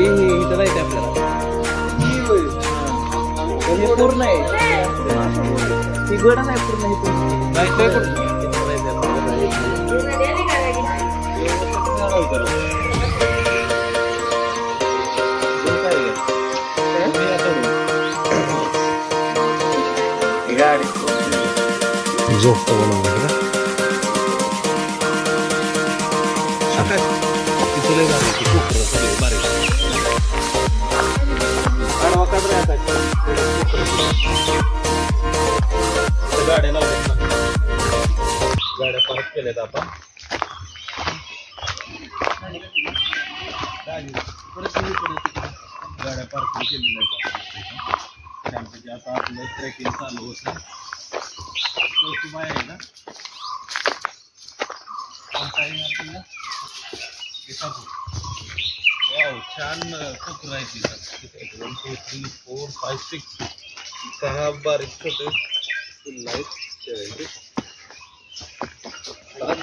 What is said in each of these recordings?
jadi itu lah itu apa ya purna ya si gue nana ya purna itu nah itu ya purna Zo, dat wil ik केल्यात आपण गाड्या wow छान कोपर आहे तिथं one two three four five six सहा बारीक छोटे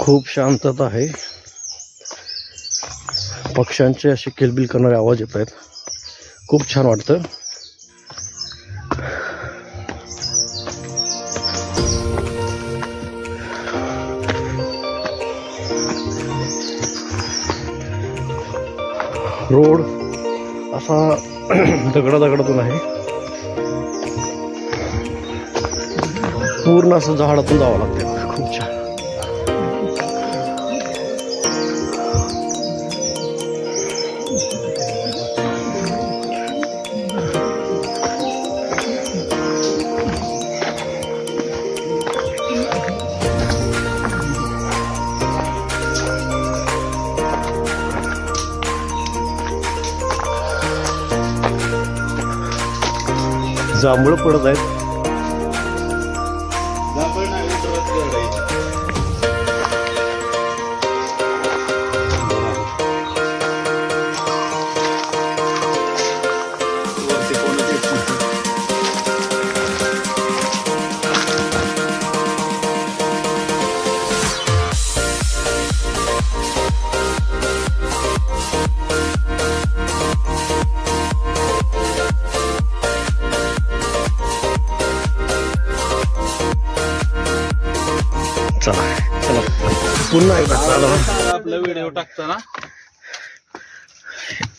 खूप शांतता आहे. पक्ष्यांचे असे किलबिल करणारे आवाज येत आहेत. खूप छान वाटतं. रोड असा दगडा दगडातून आहे. पूर्ण असं झाडातून जावं लागतं खूप छान. जांभळं पडत आहेत. व्हिडिओ टाकताना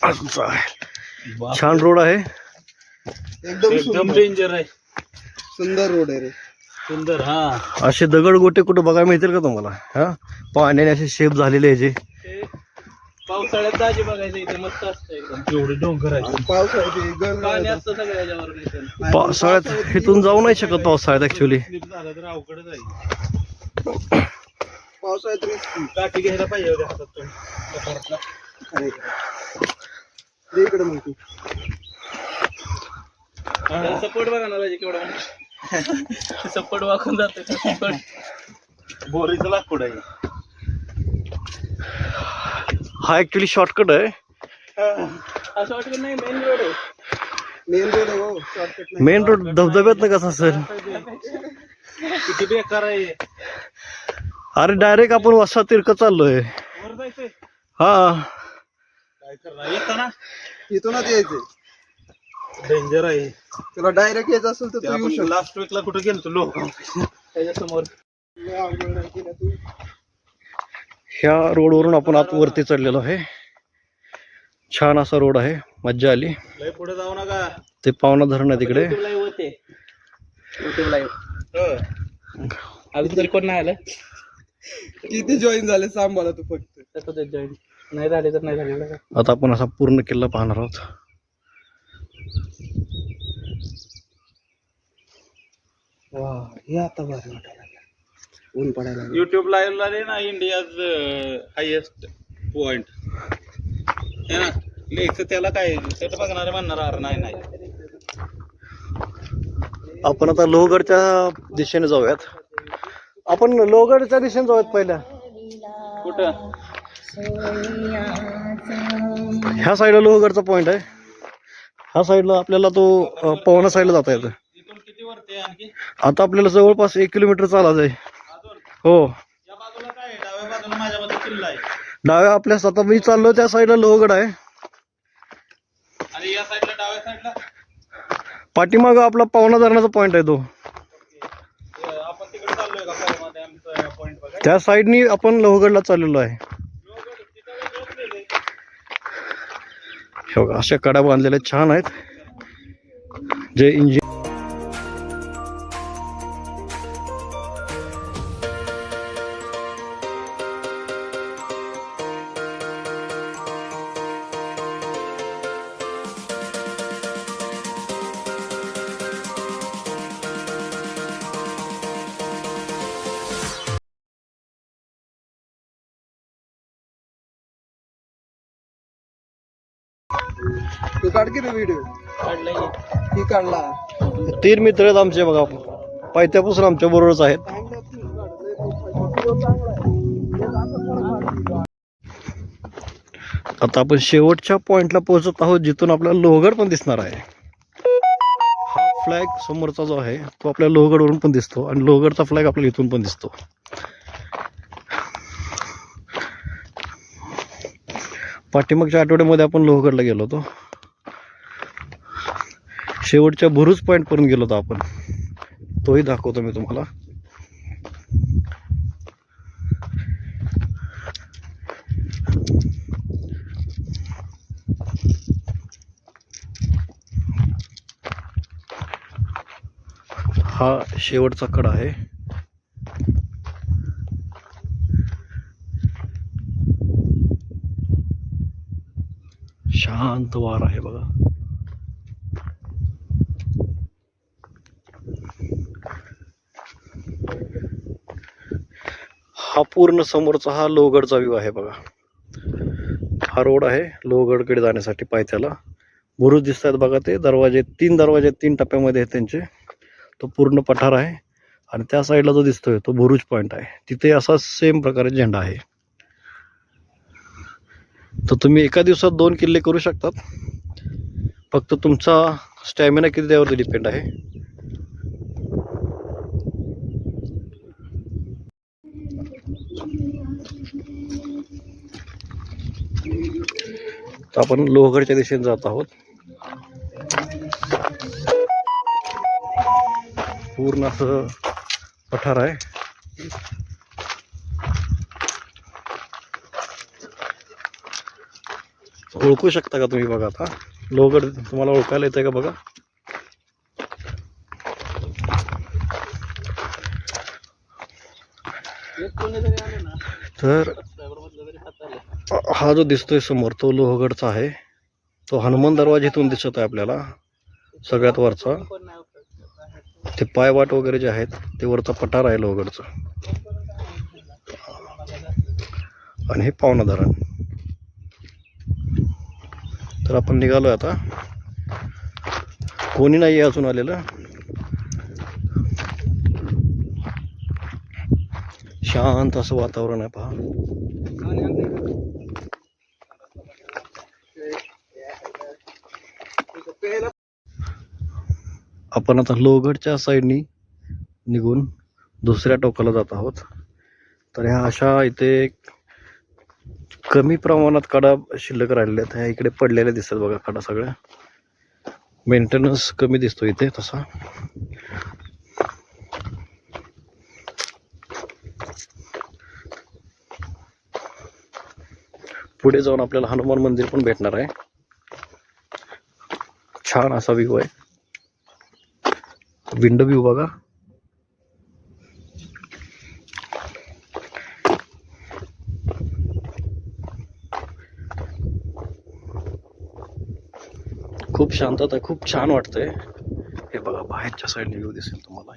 अजून चालेल. छान रोड आहे. एकदम डेंजर आहे. सुंदर रोड आहे रे. सुंदर हा. असे दगड गोटे कुठे बघायला मिळतील का तुम्हाला? हा? पाण्याने असे शेप झालेले ह्याचे ते पावसाळ्यात दाजी बघायचं इथे मस्त असतं एकदम. एवढे डोंगर आहे. पावसाळ्याची गरज पाणी नाही. असतं सगळ्या याच्यावर नाही तर. पावसाळ्यात इथून जाऊ नाही शकत पावसाळ्यात ऍक्च्युली तर अवघडच आहे. पावसाळ्यात risky. काठी घ्यायला पाहिजे होत्या हातात. लपाटला. अरे. दे इकडे मग तू. सपोर्ट बघा ना राजे केवढा. सपोर्ट वाकून जाते सपोर्ट बोरीचं लाकूड आहे. हा ऍक्च्युली शॉर्टकट आहे. असं वाटतं नाही मेन रोड आहे. मेन रोड आहे हो. शॉर्टकट नाही. मेन रोड धबधब्यात कसा असेल? किती बेकार आहे. अरे डायरेक्ट आपण वसा तिरक चाललोय. हा. काय करणार? येताना इथूनच यायचंय. डेंजर आहे. तुला डायरेक्ट यायचं असेल तर तू येऊ शकतो. लास्ट वीकला कुठे गेलो लोक त्याच्यासमोर लय अवघड आहे की ना तू. ह्या रोडवरून आपण आत वरती चढलेलो आहे. छान असा रोड आहे. मज्जा आली. पुढे जाऊ नका. ते पावना धरण आहे तिकडे. अजून तरी कोण नाही आलं? किती जॉईन झाले सांग मला तू फक्त. जॉईन नाही झाले तर नाही झाले आता आपण असा पूर्ण किल्ला पाहणार आहोत. वा हे आता भारी वाटायला लागलं. ऊन पडायला. युट्यूब लाईव्ह ला ना इंडियाज हायेस्ट पॉइंट है ना लिहायचं त्याला काय सेट बघणारे म्हणणार अरे नाही नाही. आपण आता लोहगडच्या दिशेने जाऊयात. आपण लोहगडच्या दिशेने जाऊयात पहिल्या कुठं? ह्या साईडला लोहगडचा पॉइंट आहे. ह्या साईडला आपल्याला तो पवना साईडला जाता येतं. आता आपल्याला जवळपास एक किलोमीटर चालायचं आहे. हो? डाव्या आपल्या आता मी चाललो त्या साईडला लोहगड आहे. पाठीमाग आपला पवना धरणाचा पॉइंट आहे तो हे आपण तिकडे चाललोय का पहिला डॅमचा पॉइंट बघा त्या साईडनी आपण लोहगडला चाललेलो आहे. बघा अशा कडा बांधलेल्या छान आहेत. जे इंजिन काढ की व्हिडिओ काढलंय. ती काढला. तीन मित्र आहेत आमचे बघा. पायथ्यापासून आमच्या बरोबरच आहेत. आता आपण शेवटच्या पॉइंटला पोहोचत आहोत जिथून आपल्याला लोहगड पण दिसणार आहे. हा फ्लॅग समोरचा जो आहे तो आपल्या लोहगडवरून पण दिसतो आणि लोहगडचा फ्लॅग आपल्याला इथून पण दिसतो. पाठीमागच्या आठवड्यामध्ये आपण लोहगडला गेलो होतो. शेवटच्या बुरुज पॉईंट पर्यंत गेलो होतो आपण. तोही दाखवतो मी तुम्हाला. हा शेवटचा कडा आहे. शांत वार आहे बघा. पूर्ण समोरचा हा लोहगडचा व्ह्यू आहे बघा. हा रोड आहे लोहगडकडे जाण्यासाठी पायथ्याला. बुरुज दिसत आहेत बघा ते. दरवाजे तीन दरवाजे तीन टप्प्यामध्ये आहेत त्यांचे. तो पूर्ण पठार आहे. आणि त्या साईडला जो दिसतोय तो बुरुज पॉईंट आहे. तिथे असा सेम प्रकारे झेंडा आहे. तर तुम्ही एका दिवसात दोन किल्ले करू शकतात. फक्त तुमचा स्टॅमिना किती त्यावरती डिपेंड आहे. तर आपण लोहगडच्या दिशेने जात आहोत. पूर्ण असं पठार आहे. ओळखू शकता का तुम्ही बघा आता? लोहगड तुम्हाला ओळखायला येतंय का बघा? तर subscriber मधलं जरी हात आलं. हा जो दिसतोय समोर तो लोहगडचा आहे. तो हनुमान दरवाजेतून दिसत आहे आपल्याला सगळ्यात वरचा. ते पायवाट वगैरे जे आहेत ते वरचा पठार आहे लोहगडचं. आणि हे पावना धरण तर आपण निघालोय आता. कोणी नाही आहे अजून आलेलं. शांत असं वातावरण आहे पहा. आपण आता लोहगडच्या साईडनी निघून दुसऱ्या टोकाला जात आहोत. तर ह्या अशा इथे कमी प्रमाणात कडा शिल्लक राहिलेल्या आहेत. ह्या इकडे पडलेल्या दिसतात बघा कडा सगळ्या. मेंटेनन्स कमी दिसतो इथे तसा. पुढे जाऊन आपल्याला हनुमान मंदिर पण भेटणार आहे. छान असा व्ह्यू आहे. विंडो व्यू बघा खूप शांतता खूब खूप छान वाटतंय. हे बघा, बाहेरच्या साईडने दिखे दिसेल तुम्हाला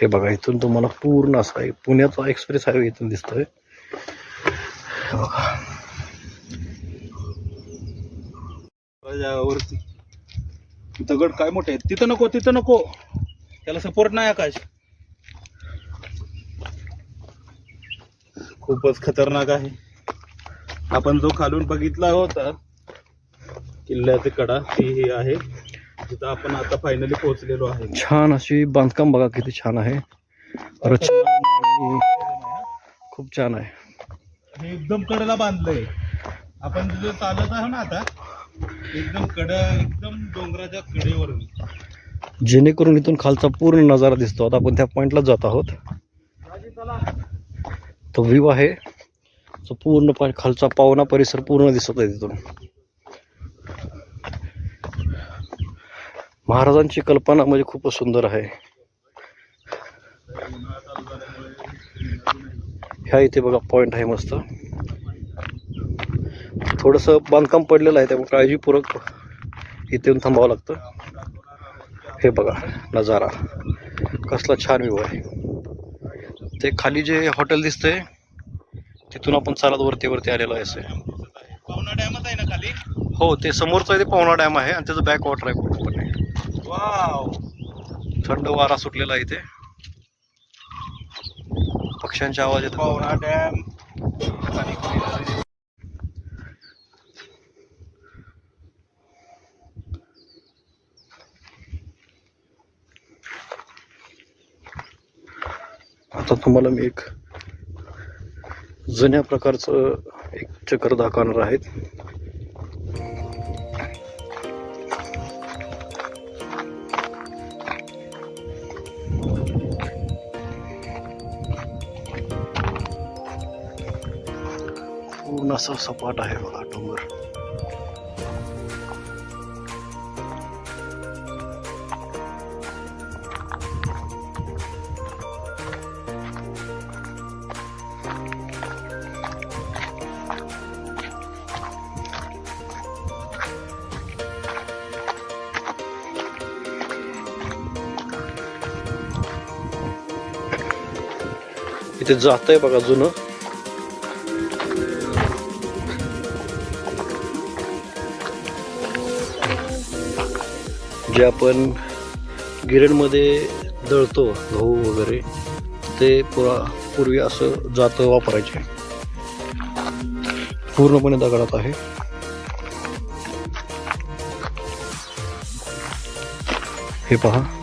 हे बघा इथून तुम्हाला पूर्ण असा आहे पुण्याचा एक्सप्रेस हायवे इथून दिसतोय. वरती. दगड काय मोठे आहेत? तिथं नको तिथं नको. त्याला सपोर्ट नाही आकाश. खूपच खतरनाक आहे. आपण जो खालून बघितला होता किल्ल्याचे कडा ती ही आहे. तिथं आपण आता फायनली पोहोचलेलो आहे. छान अशी बांधकाम बघा किती छान आहे. रचना खूप छान आहे. हे एकदम कडेला बांधलंय. आपण तिथं चालत आहो ना आता. एकदम कड एकदम डोंगराच्या कडेवरून. जेणेकरून इथून खालचा पूर्ण नजारा दिसतो. आता आपण त्या पॉइंटला जात आहोत. तो व्ह्यू आहे. तो पूर्ण खालचा पावना परिसर पूर्ण दिसत आहे तिथून. महाराजांची कल्पना म्हणजे खूपच सुंदर आहे. ह्या इथे बघा पॉइंट आहे मस्त. थोडंसं बांधकाम पडलेलं आहे त्यामुळे काळजीपूर्वक इथे येऊन थांबावं लागतं. हे बघा नजारा. कसला छान व्ह्यू आहे. ते खाली जे हॉटेल दिसतंय तिथून आपण चालत वरती वरती आलेलो आहे असे. पावना डॅमच आहे ना खाली? हो ते समोरचं आहे ते पवना डॅम आहे आणि त्याचं बॅक वॉटर आहे. वाव थंड वारा सुटलेला आहे इथे. पक्ष्यांचे आवाज पावना डॅम आता तुम्हाला मी एक जुन्या प्रकारचं एक चक्र दाखवणार आहेत पूर्ण असं सपाट आहे बघा डोंगर इथे जात आहे बघा जुनं जे आपण गिरणमध्ये दळतो गहू वगैरे ते पुरा पूर्वी असं जातं वापरायचे. पूर्णपणे दगडात आहे. हे पहा.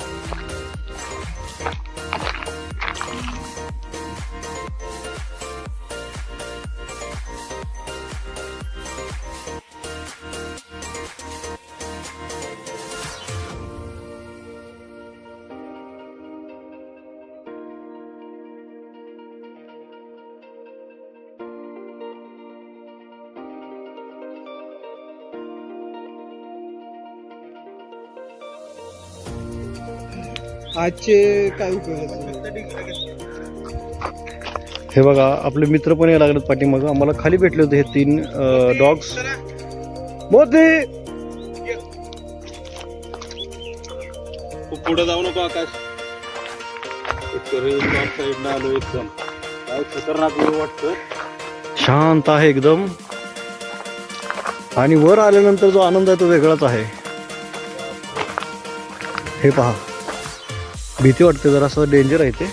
आजचे काय उपयोग हे बघा आपले मित्र पण यायला लागलेत पाठीमागं. आम्हाला खाली भेटले होते हे तीन डॉग्स मोदी खूप पुढे जाऊ नको आकाश. आलो एकदम. काय खतरनाक व्ह्यू वाटतं शांत आहे एकदम. आणि वर आल्यानंतर जो आनंद आहे तो वेगळाच आहे. हे पहा. भीती वाटते जरा असं डेंजर आहे ते.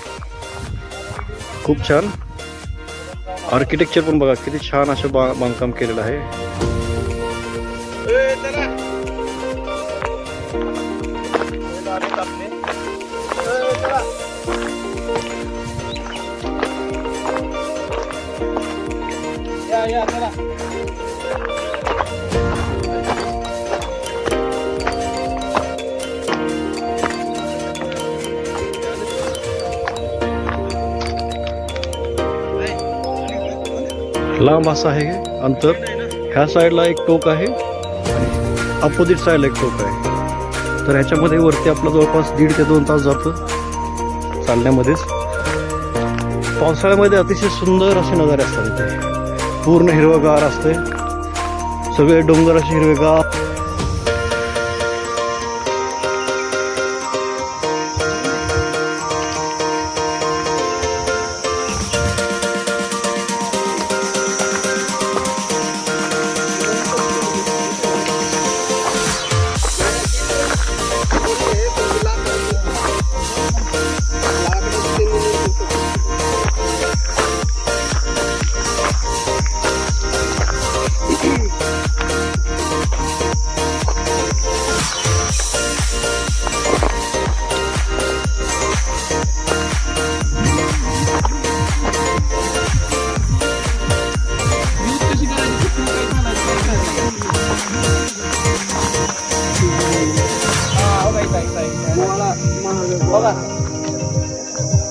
खूप छान. आर्किटेक्चर पण बघा किती छान असं बा बांधकाम केलेलं आहे. ए, चला. हे लांब असं आहे अंतर. ह्या साईडला एक टोक आहे अपोजिट साईडला एक टोक आहे. तर ह्याच्यामध्ये वरती आपलं जवळपास दीड ते दोन तास जातो चालण्यामध्येच. पावसाळ्यामध्ये अतिशय सुंदर असे नजारे असतात इथे. पूर्ण हिरवगार असते. सगळे डोंगर असे हिरवेगार.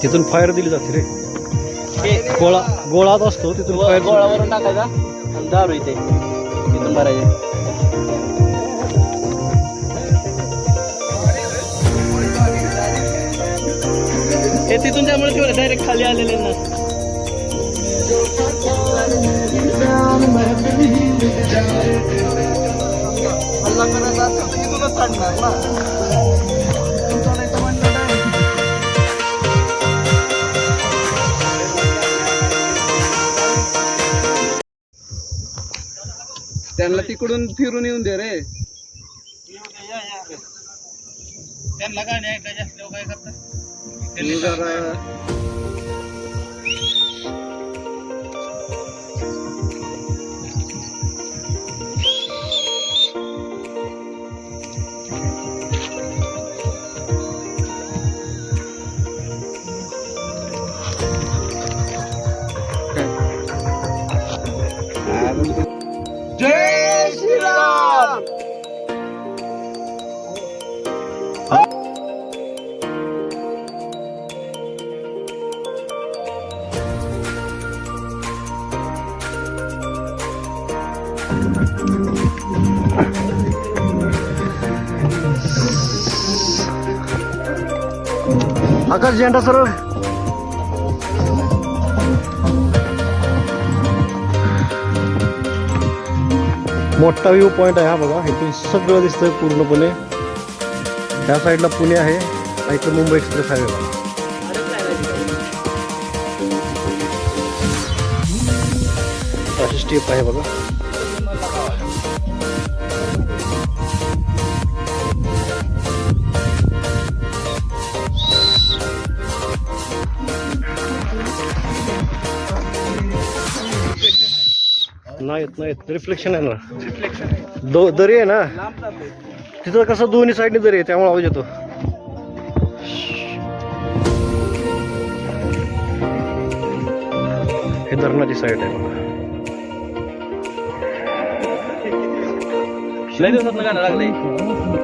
तिथून फायर दिली जाते रे. हे गोळा गोळात असतो तिथून फायर गोळावरून टाकायचा. आणि दारू इथे. तिथून भरायचे. हे तिथून त्यामुळे ठेवलं डायरेक्ट खाली आलेले ना. हल्ला करायचा तिथूनच काढणार ना. त्यांना तिकडून फिरून येऊन दे रे. त्यांना ऐकायची असल्यावर काय करतात? आकाश झेंडा सरळ. मोठा व्ह्यू पॉइंट आहे हा बघा. इथून सगळं दिसतंय पूर्णपणे. त्या साईडला पुणे आहे इथं मुंबई एक्सप्रेस आहे. बघा अशी स्टेप आहे बघा. नाहीत नाहीत. रिफ्लेक्शन आहे ना. दो दरी आहे ना? लांब तिथं कसं दोन्ही साईडने दरी आहे त्यामुळे आवाज येतो. हे धरणाची साईड आहे बघा. लय दिवसात गाणं लागलंय.